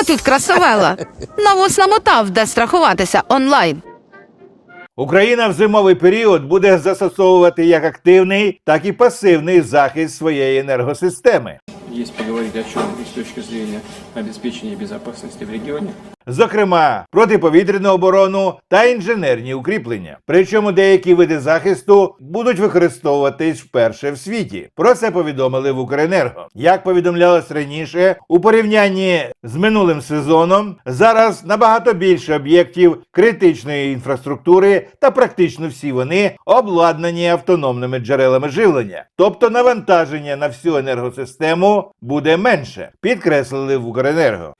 О, тут красавела. Навоз намотав, де страхуватися онлайн. Україна в зимовий період буде застосовувати як активний, так і пасивний захист своєї енергосистеми. Є поговорити о чому з с точки зрення обеспечения безопасности в регионе. Зокрема, протиповітряну оборону та інженерні укріплення. Причому деякі види захисту будуть використовуватись вперше в світі. Про це повідомили в Укренерго. Як повідомлялось раніше, у порівнянні з минулим сезоном зараз набагато більше об'єктів критичної інфраструктури, та практично всі вони обладнані автономними джерелами живлення. Тобто навантаження на всю енергосистему буде менше, підкреслили в Укренерго.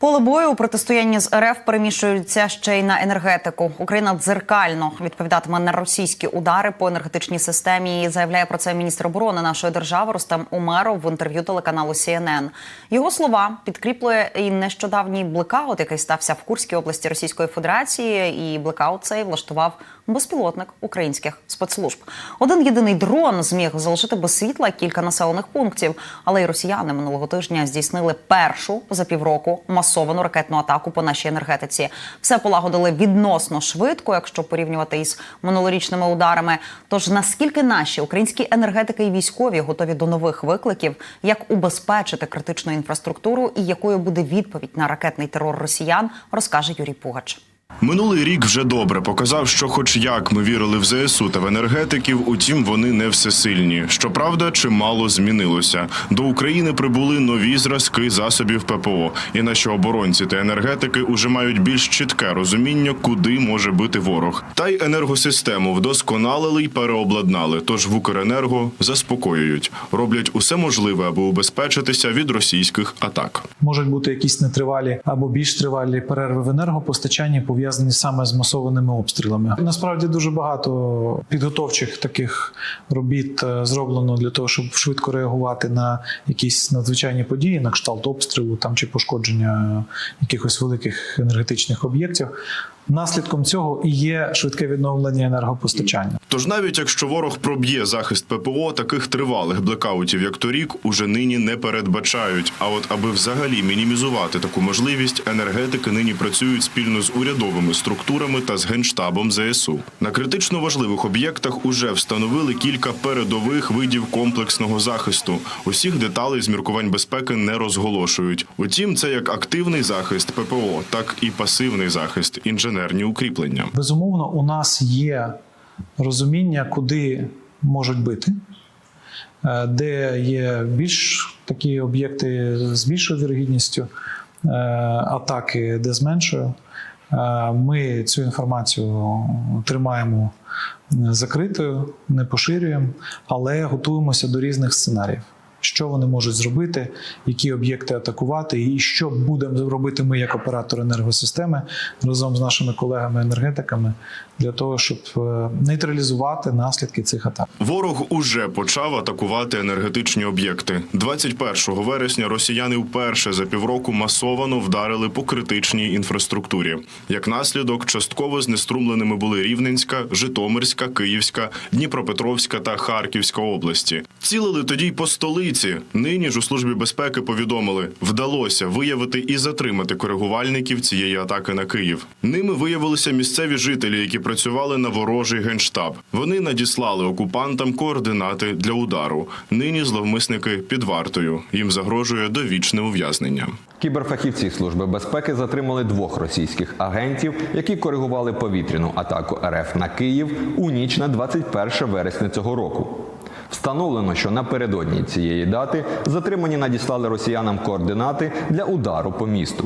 Поле бою у протистоянні з РФ переміщується ще й на енергетику. Україна дзеркально відповідатиме на російські удари по енергетичній системі. І заявляє про це міністр оборони нашої держави Рустем Умеров в інтерв'ю телеканалу CNN. Його слова підкріплює і нещодавній блекаут, який стався в Курській області Російської Федерації. І блекаут цей влаштував безпілотник українських спецслужб. Один єдиний дрон зміг залишити без світла кілька населених пунктів. Але й росіяни минулого тижня здійснили першу за півроку масовану ракетну атаку по нашій енергетиці. Все полагодили відносно швидко, якщо порівнювати із минулорічними ударами. Тож наскільки наші українські енергетики і військові готові до нових викликів, як убезпечити критичну інфраструктуру і якою буде відповідь на ракетний терор росіян, розкаже Юрій Пугач. Минулий рік вже добре показав, що, хоч як ми вірили в ЗСУ та в енергетиків, утім вони не всесильні. Щоправда, чимало змінилося. До України прибули нові зразки засобів ППО, і наші оборонці та енергетики уже мають більш чітке розуміння, куди може бити ворог. Та й енергосистему вдосконалили й переобладнали. Тож в Укренерго заспокоюють, роблять усе можливе, аби убезпечитися від російських атак. Можуть бути якісь нетривалі або більш тривалі перерви в енергопостачанні, пов'язані саме з масованими обстрілами. Насправді дуже багато підготовчих таких робіт е, зроблено для того, щоб швидко реагувати на якісь надзвичайні події, на кшталт обстрілу там чи пошкодження якихось великих енергетичних об'єктів. Наслідком цього і є швидке відновлення енергопостачання. Тож навіть якщо ворог проб'є захист ППО, таких тривалих блекаутів, як торік, уже нині не передбачають. А от аби взагалі мінімізувати таку можливість, енергетики нині працюють спільно з урядовими структурами та з генштабом ЗСУ. На критично важливих об'єктах уже встановили кілька передових видів комплексного захисту. Усіх деталей з міркувань безпеки не розголошують. Утім, це як активний захист ППО, так і пасивний захист, інженерні укріплення. Безумовно, у нас є розуміння, куди можуть бити, е, де є більш такі об'єкти з більшою вірогідністю е, атаки, де з меншою. Е, Ми цю інформацію тримаємо закритою, не поширюємо, але готуємося до різних сценаріїв. Що вони можуть зробити, які об'єкти атакувати, і що будемо робити ми як оператор енергосистеми разом з нашими колегами-енергетиками для того, щоб е, нейтралізувати наслідки цих атак. Ворог уже почав атакувати енергетичні об'єкти. 21 вересня росіяни вперше за півроку масовано вдарили по критичній інфраструктурі. Як наслідок, частково знеструмленими були Рівненська, Житомирська, Київська, Дніпропетровська та Харківська області. Цілили тоді й по столиці. Нині ж у службі безпеки повідомили, вдалося виявити і затримати коригувальників цієї атаки на Київ. Ними виявилися місцеві жителі, які працювали на ворожий генштаб. Вони надіслали окупантам координати для удару. Нині зловмисники під вартою. Їм загрожує довічне ув'язнення. Кіберфахівці Служби безпеки затримали двох російських агентів, які коригували повітряну атаку РФ на Київ у ніч на 21 вересня цього року. Встановлено, що напередодні цієї дати затримані надіслали росіянам координати для удару по місту.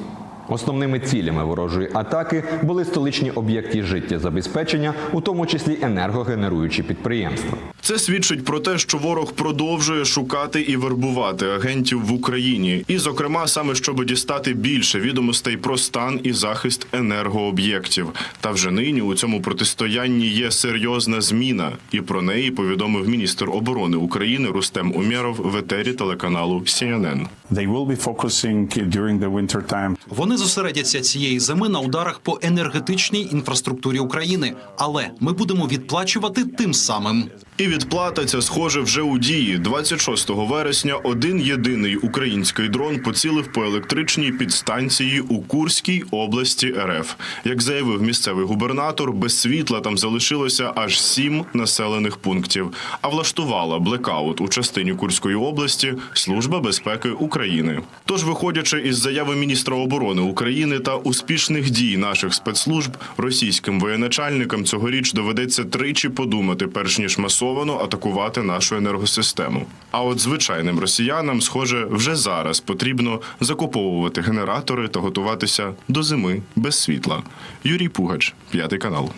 Основними цілями ворожої атаки були столичні об'єкти життєзабезпечення, у тому числі енергогенеруючі підприємства. Це свідчить про те, що ворог продовжує шукати і вербувати агентів в Україні, і, зокрема, саме щоб дістати більше відомостей про стан і захист енергооб'єктів. Та вже нині у цьому протистоянні є серйозна зміна, і про неї повідомив міністр оборони України Рустем Умєров в етері телеканалу CNN. They will be focusing during the winter time Вони Вони зосередяться цієї зими на ударах по енергетичній інфраструктурі України, але ми будемо відплачувати тим самим. І відплата ця схоже вже у дії. 26 вересня один єдиний український дрон поцілив по електричній підстанції у Курській області РФ. Як заявив місцевий губернатор, без світла там залишилося аж сім населених пунктів. А влаштувала блекаут у частині Курської області Служба безпеки України. Тож, виходячи із заяви міністра оборони України та успішних дій наших спецслужб, російським воєначальникам цьогоріч доведеться тричі подумати, перш ніж масовано атакувати нашу енергосистему. А от звичайним росіянам, схоже, вже зараз потрібно закуповувати генератори та готуватися до зими без світла. Юрій Пугач, п'ятий канал.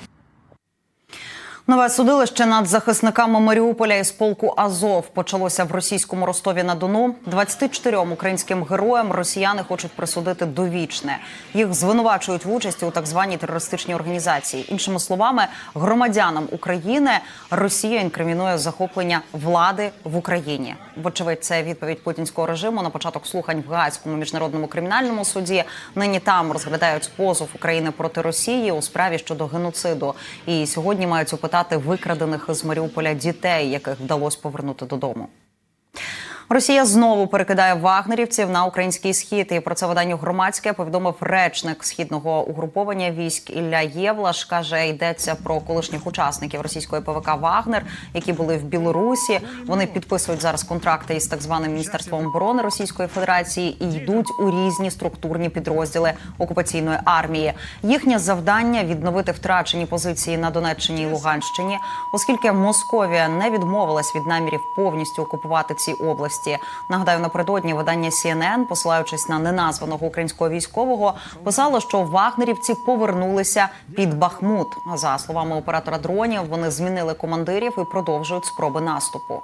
Нове судилище над захисниками Маріуполя із полку Азов почалося в російському Ростові на Дону. 24 українським героям росіяни хочуть присудити довічне. Їх звинувачують в участі у так званій терористичній організації. Іншими словами, громадянам України Росія інкримінує захоплення влади в Україні. Вочевидь, це відповідь путінського режиму на початок слухань в Гаазькому міжнародному кримінальному суді. Нині там розглядають позов України проти Росії у справі щодо геноциду. І сьогодні мають опитати викрадених з Маріуполя дітей, яких вдалося повернути додому. Росія знову перекидає вагнерівців на український схід. І про це виданню громадське повідомив речник східного угруповання військ Ілля Євлаш. каже, йдеться про колишніх учасників російської ПВК Вагнер, які були в Білорусі. Вони підписують зараз контракти із так званим міністерством оборони Російської Федерації і йдуть у різні структурні підрозділи окупаційної армії. Їхнє завдання відновити втрачені позиції на Донеччині і Луганщині, оскільки Московія не відмовилась від намірів повністю окупувати ці області. Нагадаю, напередодні видання CNN, посилаючись на неназваного українського військового, писало, що вагнерівці повернулися під Бахмут. За словами оператора дронів, вони змінили командирів і продовжують спроби наступу.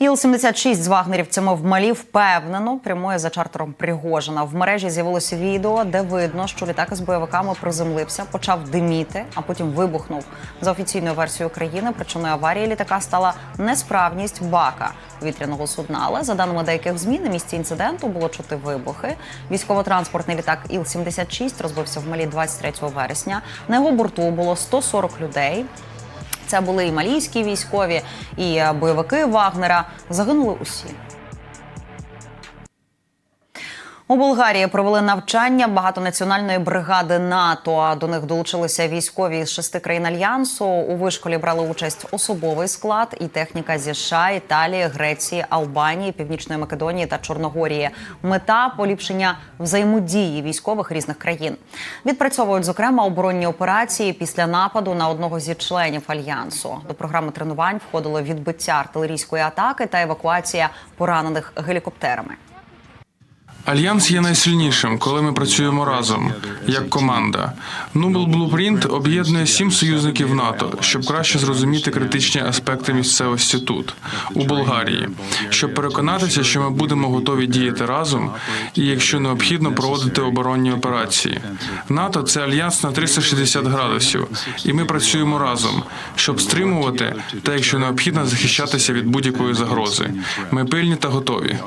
Іл-76 з вагнерівцями в Малі впевнено прямує за чартером Пригожина. В мережі з'явилося відео, де видно, що літак із бойовиками приземлився, почав диміти, а потім вибухнув. За офіційною версією України, причиною аварії літака стала несправність бака вітряного судна. Але за даними деяких змін, на місці інциденту було чути вибухи. Військово-транспортний літак Іл-76 розбився в Малі 23 вересня. На його борту було 140 людей. Це були і малійські військові, і е, бойовики Вагнера. Загинули усі. У Болгарії провели навчання багатонаціональної бригади НАТО. А До них долучилися військові з шести країн альянсу. У вишколі брали участь особовий склад і техніка зі США, Італії, Греції, Албанії, Північної Македонії та Чорногорії. Мета поліпшення взаємодії військових різних країн. Відпрацьовують зокрема оборонні операції після нападу на одного зі членів альянсу. До програми тренувань входило відбиття артилерійської атаки та евакуація поранених гелікоптерами. Альянс є найсильнішим, коли ми працюємо разом як команда. Nubel Blueprint об'єднує сім союзників НАТО, щоб краще зрозуміти критичні аспекти місцевості тут, у Болгарії, щоб переконатися, що ми будемо готові діяти разом і, якщо необхідно, проводити оборонні операції. НАТО це альянс на 360 градусів, і ми працюємо разом, щоб стримувати та, якщо необхідно, захищатися від будь-якої загрози. Ми пильні та готові.